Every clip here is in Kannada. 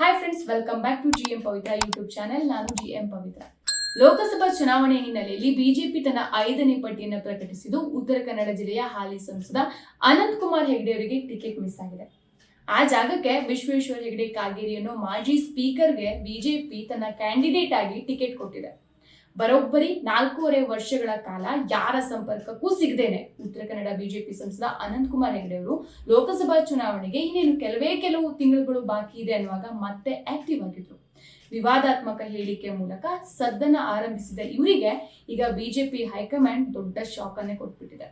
Hi friends welcome back to G M Pavitra YouTube channel ನಾನು ಜಿ ಎಂ ಪವಿತ್ರ ಲೋಕಸಭಾ ಚುನಾವಣೆ ಹಿನ್ನೆಲೆಯಲ್ಲಿ ಬಿಜೆಪಿ ತನ್ನ ಐದನೇ ಪಟ್ಟಿಯನ್ನು ಪ್ರಕಟಿಸಿದ್ದು ಉತ್ತರ ಕನ್ನಡ ಜಿಲ್ಲೆಯ ಹಾಲಿ ಸಂಸದ ಅನಂತ್ ಕುಮಾರ್ ಹೆಗ್ಡೆ ಅವರಿಗೆ ಟಿಕೆಟ್ ಮಿಸ್ ಆಗಿದೆ. ಆ ಜಾಗಕ್ಕೆ ವಿಶ್ವೇಶ್ವರ ಹೆಗ್ಡೆ ಕಾಗೇರಿಯನ್ನು ಮಾಜಿ ಸ್ಪೀಕರ್ಗೆ ಬಿಜೆಪಿ ತನ್ನ ಕ್ಯಾಂಡಿಡೇಟ್ ಆಗಿ ಟಿಕೆಟ್ ಕೊಟ್ಟಿದೆ. ಬರೋಬ್ಬರಿ ನಾಲ್ಕೂವರೆ ವರ್ಷಗಳ ಕಾಲ ಯಾರ ಸಂಪರ್ಕಕ್ಕೂ ಸಿಗದೇನೆ. ಉತ್ತರ ಕನ್ನಡ ಬಿಜೆಪಿ ಸಂಸದ ಅನಂತ್ ಕುಮಾರ್ ಹೆಗಡೆ ಅವರು ಲೋಕಸಭಾ ಚುನಾವಣೆಗೆ ಇನ್ನೇನು ಕೆಲವೇ ಕೆಲವು ತಿಂಗಳುಗಳು ಬಾಕಿ ಇದೆ ಅನ್ನುವಾಗ ಮತ್ತೆ ಆಕ್ಟಿವ್ ಆಗಿದ್ರು. ವಿವಾದಾತ್ಮಕ ಹೇಳಿಕೆ ಮೂಲಕ ಸದ್ದನ್ನ ಆರಂಭಿಸಿದ ಇವರಿಗೆ ಈಗ ಬಿಜೆಪಿ ಹೈಕಮಾಂಡ್ ದೊಡ್ಡ ಶಾಕ್ ಅನ್ನೇ ಕೊಟ್ಬಿಟ್ಟಿದೆ.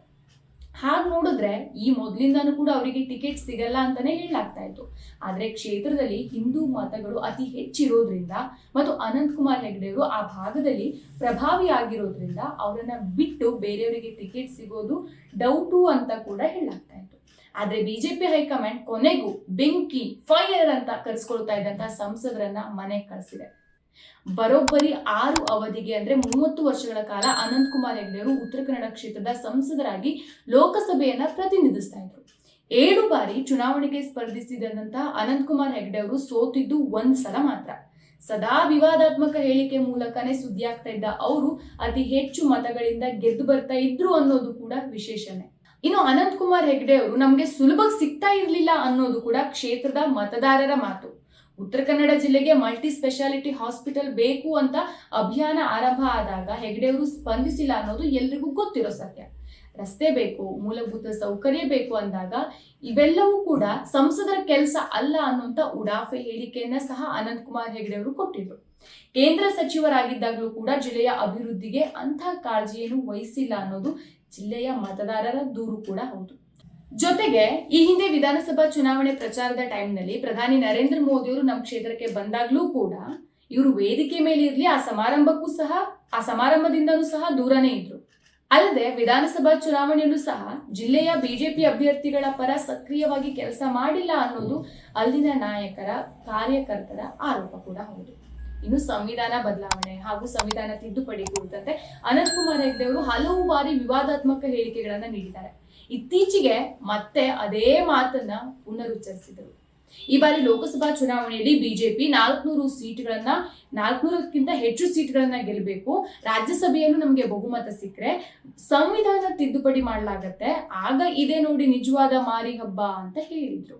ಹಾಗೆ ನೋಡಿದ್ರೆ ಈ ಮೊದಲಿಂದಾನು ಕೂಡ ಅವರಿಗೆ ಟಿಕೆಟ್ ಸಿಗಲ್ಲ ಅಂತಾನೆ ಹೇಳಲಾಗ್ತಾ ಇತ್ತು. ಆದ್ರೆ ಕ್ಷೇತ್ರದಲ್ಲಿ ಹಿಂದೂ ಮತಗಳು ಅತಿ ಹೆಚ್ಚಿರೋದ್ರಿಂದ ಮತ್ತು ಅನಂತ್ ಕುಮಾರ್ ಹೆಗ್ಡೆ ಅವರು ಆ ಭಾಗದಲ್ಲಿ ಪ್ರಭಾವಿ ಆಗಿರೋದ್ರಿಂದ ಅವರನ್ನ ಬಿಟ್ಟು ಬೇರೆಯವರಿಗೆ ಟಿಕೆಟ್ ಸಿಗೋದು ಡೌಟು ಅಂತ ಕೂಡ ಹೇಳಲಾಗ್ತಾ ಇತ್ತು. ಆದ್ರೆ ಬಿಜೆಪಿ ಹೈಕಮಾಂಡ್ ಕೊನೆಗೂ ಬೆಂಕಿ ಫೈರ್ ಅಂತ ಕರೆಸ್ಕೊಳ್ತಾ ಇದ್ದಂತ ಸಂಸದರನ್ನ ಮನೆಗೆ ಕಳಿಸಿದೆ. ಬರೋಬ್ಬರಿ ಆರು ಅವಧಿಗೆ ಅಂದ್ರೆ ಮೂವತ್ತು ವರ್ಷಗಳ ಕಾಲ ಅನಂತ್ ಕುಮಾರ್ ಹೆಗ್ಡೆಯವರು ಉತ್ತರ ಕನ್ನಡ ಕ್ಷೇತ್ರದ ಸಂಸದರಾಗಿ ಲೋಕಸಭೆಯನ್ನ ಪ್ರತಿನಿಧಿಸ್ತಾ ಇದ್ರು. ಏಳು ಬಾರಿ ಚುನಾವಣೆಗೆ ಸ್ಪರ್ಧಿಸಿದಂತ ಅನಂತ್ ಕುಮಾರ್ ಹೆಗ್ಡೆ ಅವರು ಸೋತಿದ್ದು ಒಂದ್ ಸಲ ಮಾತ್ರ. ಸದಾ ವಿವಾದಾತ್ಮಕ ಹೇಳಿಕೆ ಮೂಲಕನೇ ಸುದ್ದಿ ಆಗ್ತಾ ಇದ್ದ ಅವರು ಅತಿ ಹೆಚ್ಚು ಮತಗಳಿಂದ ಗೆದ್ದು ಬರ್ತಾ ಇದ್ರು ಅನ್ನೋದು ಕೂಡ ವಿಶೇಷನೇ. ಇನ್ನು ಅನಂತ್ ಕುಮಾರ್ ಹೆಗ್ಡೆ ಅವರು ನಮಗೆ ಸುಲಭಕ್ಕೆ ಸಿಗ್ತಾ ಇರಲಿಲ್ಲ ಅನ್ನೋದು ಕೂಡ ಕ್ಷೇತ್ರದ ಮತದಾರರ ಮಾತು. ಉತ್ತರ ಕನ್ನಡ ಜಿಲ್ಲೆಗೆ ಮಲ್ಟಿ ಸ್ಪೆಷಾಲಿಟಿ ಹಾಸ್ಪಿಟಲ್ ಬೇಕು ಅಂತ ಅಭಿಯಾನ ಆರಂಭ ಆದಾಗ ಹೆಗ್ಡೆ ಅವರು ಸ್ಪಂದಿಸಿಲ್ಲ ಅನ್ನೋದು ಎಲ್ರಿಗೂ ಗೊತ್ತಿರೋ ಸತ್ಯ. ರಸ್ತೆ ಬೇಕು, ಮೂಲಭೂತ ಸೌಕರ್ಯ ಬೇಕು ಅಂದಾಗ ಇವೆಲ್ಲವೂ ಕೂಡ ಸಂಸದರ ಕೆಲಸ ಅಲ್ಲ ಅನ್ನುವಂತ ಉಡಾಫೆ ಹೇಳಿಕೆಯನ್ನ ಸಹ ಅನಂತ್ ಕುಮಾರ್ ಹೆಗ್ಡೆ ಅವರು ಕೊಟ್ಟಿದ್ರು. ಕೇಂದ್ರ ಸಚಿವರಾಗಿದ್ದಾಗಲೂ ಕೂಡ ಜಿಲ್ಲೆಯ ಅಭಿವೃದ್ಧಿಗೆ ಅಂಥ ಕಾಳಜಿಯನ್ನು ವಹಿಸಿಲ್ಲ ಅನ್ನೋದು ಜಿಲ್ಲೆಯ ಮತದಾರರ ದೂರು ಕೂಡ ಹೌದು. ಜೊತೆಗೆ ಈ ಹಿಂದೆ ವಿಧಾನಸಭಾ ಚುನಾವಣೆ ಪ್ರಚಾರದ ಟೈಮ್ನಲ್ಲಿ ಪ್ರಧಾನಿ ನರೇಂದ್ರ ಮೋದಿ ಅವರು ನಮ್ಮ ಕ್ಷೇತ್ರಕ್ಕೆ ಬಂದಾಗ್ಲೂ ಕೂಡ ಇವರು ವೇದಿಕೆ ಮೇಲೆ ಇರಲಿ, ಆ ಸಮಾರಂಭಕ್ಕೂ ಸಹ, ಆ ಸಮಾರಂಭದಿಂದಲೂ ಸಹ ದೂರನೇ ಇದ್ರು. ಅಲ್ಲದೆ ವಿಧಾನಸಭಾ ಚುನಾವಣೆಯಲ್ಲೂ ಸಹ ಜಿಲ್ಲೆಯ ಬಿಜೆಪಿ ಅಭ್ಯರ್ಥಿಗಳ ಪರ ಸಕ್ರಿಯವಾಗಿ ಕೆಲಸ ಮಾಡಿಲ್ಲ ಅನ್ನೋದು ಅಲ್ಲಿನ ನಾಯಕರ, ಕಾರ್ಯಕರ್ತರ ಆರೋಪ ಕೂಡ ಹೌದು. ಇನ್ನು ಸಂವಿಧಾನ ಬದಲಾವಣೆ ಹಾಗೂ ಸಂವಿಧಾನ ತಿದ್ದುಪಡಿ ಕುರಿತಂತೆ ಅನಂತ್ ಕುಮಾರ್ ಹೆಗ್ಡೆ ಅವರು ಹಲವು ಬಾರಿ ವಿವಾದಾತ್ಮಕ ಹೇಳಿಕೆಗಳನ್ನ ನೀಡಿದ್ದಾರೆ. ಇತ್ತೀಚೆಗೆ ಮತ್ತೆ ಅದೇ ಮಾತನ್ನ ಪುನರುಚ್ಚರಿಸಿದರು. ಈ ಬಾರಿ ಲೋಕಸಭಾ ಚುನಾವಣೆಯಲ್ಲಿ ಬಿಜೆಪಿ ನಾಲ್ಕುನೂರು ಸೀಟ್ಗಳನ್ನ, ನಾಲ್ಕುನೂರಕ್ಕಿಂತ ಹೆಚ್ಚು ಸೀಟ್ಗಳನ್ನ ಗೆಲ್ಲಬೇಕು ರಾಜ್ಯಸಭೆಯಲ್ಲೂ ನಮಗೆ ಬಹುಮತ ಸಿಕ್ಕರೆ ಸಂವಿಧಾನ ತಿದ್ದುಪಡಿ ಮಾಡಲಾಗತ್ತೆ. ಆಗ ಇದೇ ನೋಡಿ ನಿಜವಾದ ಮಾರಿ ಹಬ್ಬ ಅಂತ ಹೇಳಿದ್ರು.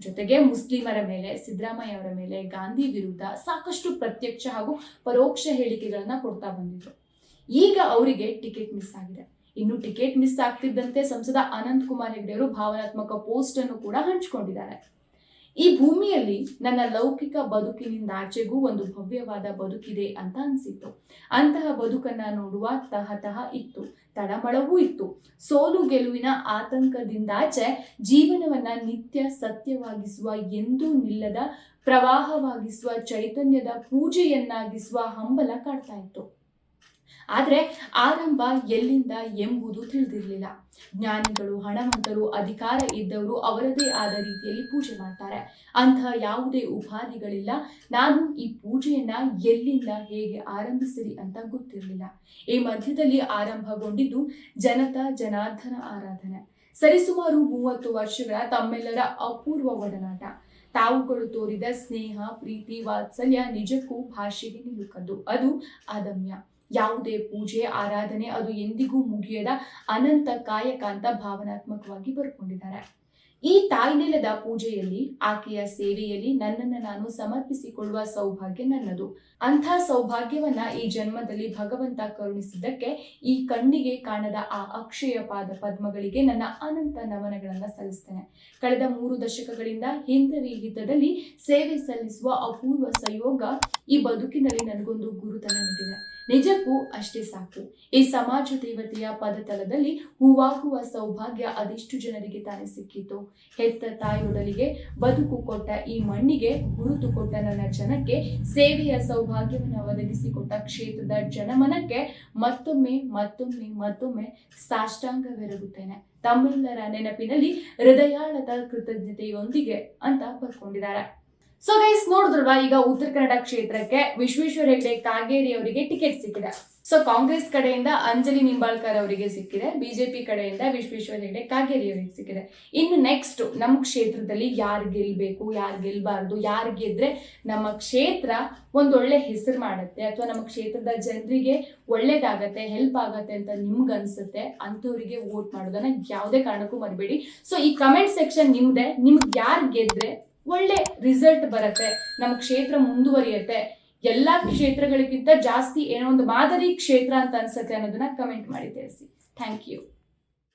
ಜೊತೆಗೆ ಮುಸ್ಲಿಮರ ಮೇಲೆ ಸಿದ್ದರಾಮಯ್ಯ ಅವರ ಮೇಲೆ ಗಾಂಧಿ ವಿರುದ್ಧ ಸಾಕಷ್ಟು ಪ್ರತ್ಯಕ್ಷ ಹಾಗೂ ಪರೋಕ್ಷ ಹೇಳಿಕೆಗಳನ್ನ ಕೊಡ್ತಾ ಬಂದಿದ್ರು. ಈಗ ಅವರಿಗೆ ಟಿಕೆಟ್ ಮಿಸ್ ಆಗಿದೆ. ಇನ್ನು ಟಿಕೆಟ್ ಮಿಸ್ ಆಗ್ತಿದ್ದಂತೆ ಸಂಸದ ಅನಂತ್ ಕುಮಾರ್ ಹೆಗ್ಡೆ ಭಾವನಾತ್ಮಕ ಪೋಸ್ಟ್ ಅನ್ನು ಕೂಡ ಹಂಚಿಕೊಂಡಿದ್ದಾರೆ. ಈ ಭೂಮಿಯಲ್ಲಿ ನನ್ನ ಲೌಕಿಕ ಬದುಕಿನಿಂದ ಆಚೆಗೂ ಒಂದು ಭವ್ಯವಾದ ಬದುಕಿದೆ ಅಂತ ಅನಿಸಿತ್ತು. ಅಂತಹ ಬದುಕನ್ನ ನೋಡುವ ತಹತಹ ಇತ್ತು. ತಳಮಳವೂ ಇತ್ತು. ಸೋಲು ಗೆಲುವಿನ ಆತಂಕದಿಂದಾಚೆ ಜೀವನವನ್ನ ನಿತ್ಯ ಸತ್ಯವಾಗಿಸುವ ಎಂದೂ ನಿಲ್ಲದ ಪ್ರವಾಹವಾಗಿಸುವ ಚೈತನ್ಯದ ಪೂಜೆಯನ್ನಾಗಿಸುವ ಹಂಬಲ ಕಾಡ್ತಾ ಇತ್ತು. ಆದ್ರೆ ಆರಂಭ ಎಲ್ಲಿಂದ ಎಂಬುದು ತಿಳಿದಿರಲಿಲ್ಲ. ಜ್ಞಾನಿಗಳು, ಹಣವಂತರು, ಅಧಿಕಾರ ಇದ್ದವರು ಅವರದೇ ಆದ ರೀತಿಯಲ್ಲಿ ಪೂಜೆ ಮಾಡ್ತಾರೆ. ಅಂತಹ ಯಾವುದೇ ಉಪಾಧಿಗಳಿಲ್ಲ. ನಾನು ಈ ಪೂಜೆಯನ್ನ ಎಲ್ಲಿಂದ ಹೇಗೆ ಆರಂಭಿಸಲಿ ಅಂತ ಗೊತ್ತಿರಲಿಲ್ಲ. ಈ ಮಧ್ಯದಲ್ಲಿ ಆರಂಭಗೊಂಡಿದ್ದು ಜನತಾ ಜನಾರ್ದನ ಆರಾಧನೆ. ಸರಿಸುಮಾರು ಮೂವತ್ತು ವರ್ಷಗಳ ತಮ್ಮೆಲ್ಲರ ಅಪೂರ್ವ ಒಡನಾಟ. ತಾವುಗಳು ತೋರಿದ ಸ್ನೇಹ, ಪ್ರೀತಿ, ವಾತ್ಸಲ್ಯ ನಿಜಕ್ಕೂ ಭಾಷೆಗೆ ನಿಲುಕದ್ದು. ಅದು ಅದಮ್ಯ. ಯಾವುದೇ ಪೂಜೆ, ಆರಾಧನೆ ಅದು ಎಂದಿಗೂ ಮುಗಿಯದ ಅನಂತ ಕಾಯಕ ಅಂತ ಭಾವನಾತ್ಮಕವಾಗಿ ಬರ್ಕೊಂಡಿದ್ದಾರೆ. ಈ ತಾಯ್ನೆಲದ ಪೂಜೆಯಲ್ಲಿ, ಆಕೆಯ ಸೇವೆಯಲ್ಲಿ ನನ್ನನ್ನು ನಾನು ಸಮರ್ಪಿಸಿಕೊಳ್ಳುವ ಸೌಭಾಗ್ಯ ನನ್ನದು. ಅಂಥ ಸೌಭಾಗ್ಯವನ್ನ ಈ ಜನ್ಮದಲ್ಲಿ ಭಗವಂತ ಕರುಣಿಸಿದ್ದಕ್ಕೆ ಈ ಕಣ್ಣಿಗೆ ಕಾಣದ ಆ ಅಕ್ಷಯ ಪಾದ ಪದ್ಮಗಳಿಗೆ ನನ್ನ ಅನಂತ ನಮನಗಳನ್ನ ಸಲ್ಲಿಸ್ತೇನೆ. ಕಳೆದ ಮೂರು ದಶಕಗಳಿಂದ ಹಿಂದರಿ ಹಿತದಲ್ಲಿ ಸೇವೆ ಸಲ್ಲಿಸುವ ಅಪೂರ್ವ ಸಂಯೋಗ ಈ ಬದುಕಿನಲ್ಲಿ ನನಗೊಂದು ಗುರುತನ ನೀಡಿದೆ. ನಿಜಕ್ಕೂ ಅಷ್ಟೇ ಸಾಕು. ಈ ಸಮಾಜ ದೇವತೆಯ ಪದತಲದಲ್ಲಿ ಹೂವಾಗುವ ಸೌಭಾಗ್ಯ ಅದೆಷ್ಟು ಜನರಿಗೆ ತಾನೇ ಸಿಕ್ಕಿತು. ಹೆತ್ತ ತಾಯಿಯೊಡಲಿಗೆ ಬದುಕು ಕೊಟ್ಟ ಈ ಮಣ್ಣಿಗೆ, ಗುರುತು ಕೊಟ್ಟ ನನ್ನ ಜನಕ್ಕೆ, ಸೇವೆಯ ಸೌಭಾಗ್ಯವನ್ನು ಒದಗಿಸಿಕೊಟ್ಟ ಕ್ಷೇತ್ರದ ಜನಮನಕ್ಕೆ ಮತ್ತೊಮ್ಮೆ ಮತ್ತೊಮ್ಮೆ ಮತ್ತೊಮ್ಮೆ ಸಾಷ್ಟಾಂಗವೆರಗುತ್ತೇನೆ. ತಮ್ಮೆಲ್ಲರ ನೆನಪಿನಲ್ಲಿ ಹೃದಯಾಳದ ಕೃತಜ್ಞತೆಯೊಂದಿಗೆ ಅಂತ ಬರ್ಕೊಂಡಿದ್ದಾರೆ. ಸೊ ಗೈಸ್ ನೋಡಿದ್ರಲ್ವಾ? ಈಗ ಉತ್ತರ ಕನ್ನಡ ಕ್ಷೇತ್ರಕ್ಕೆ ವಿಶ್ವೇಶ್ವರ ಹೆಗಡೆ ಕಾಗೇರಿ ಅವರಿಗೆ ಟಿಕೆಟ್ ಸಿಕ್ಕಿದೆ. ಸೊ ಕಾಂಗ್ರೆಸ್ ಕಡೆಯಿಂದ ಅಂಜಲಿ ನಿಂಬಾಳ್ಕರ್ ಅವರಿಗೆ ಸಿಕ್ಕಿದೆ. ಬಿಜೆಪಿ ಕಡೆಯಿಂದ ವಿಶ್ವೇಶ್ವರ ಹೆಗಡೆ ಕಾಗೇರಿ ಅವರಿಗೆ ಸಿಕ್ಕಿದೆ. ಇನ್ನು ನೆಕ್ಸ್ಟ್ ನಮ್ಮ ಕ್ಷೇತ್ರದಲ್ಲಿ ಯಾರು ಗೆಲ್ಬೇಕು, ಯಾರು ಗೆಲ್ಬಾರ್ದು, ಯಾರು ಗೆದ್ರೆ ನಮ್ಮ ಕ್ಷೇತ್ರ ಒಂದೊಳ್ಳೆ ಹೆಸರು ಮಾಡುತ್ತೆ, ಅಥವಾ ನಮ್ಮ ಕ್ಷೇತ್ರದ ಜನರಿಗೆ ಒಳ್ಳೇದಾಗತ್ತೆ ಹೆಲ್ಪ್ ಆಗತ್ತೆ ಅಂತ ನಿಮ್ಗೆ ಅನ್ಸುತ್ತೆ, ಅಂಥವರಿಗೆ ವೋಟ್ ಮಾಡೋದನ್ನ ಯಾವುದೇ ಕಾರಣಕ್ಕೂ ಮರಿಬೇಡಿ. ಸೊ ಈ ಕಮೆಂಟ್ ಸೆಕ್ಷನ್ ನಿಮ್ದೆ, ನಿಮ್ಗೆ ಯಾರು ಗೆದ್ರೆ ಒಳ್ಳೆ ರಿಸಲ್ಟ್ ಬರುತ್ತೆ. ನಮ್ಮ ಕ್ಷೇತ್ರ ಮುಂದುವರಿಯುತ್ತೆ. ಎಲ್ಲಾ ಕ್ಷೇತ್ರಗಳಿಗಿಂತ ಜಾಸ್ತಿ ಏನೋ ಒಂದು ಮಾದರಿ ಕ್ಷೇತ್ರ ಅಂತ ಅನ್ಸುತ್ತೆ ಅನ್ನೋದನ್ನ ಕಮೆಂಟ್ ಮಾಡಿ ತಿಳಿಸಿ. Thank you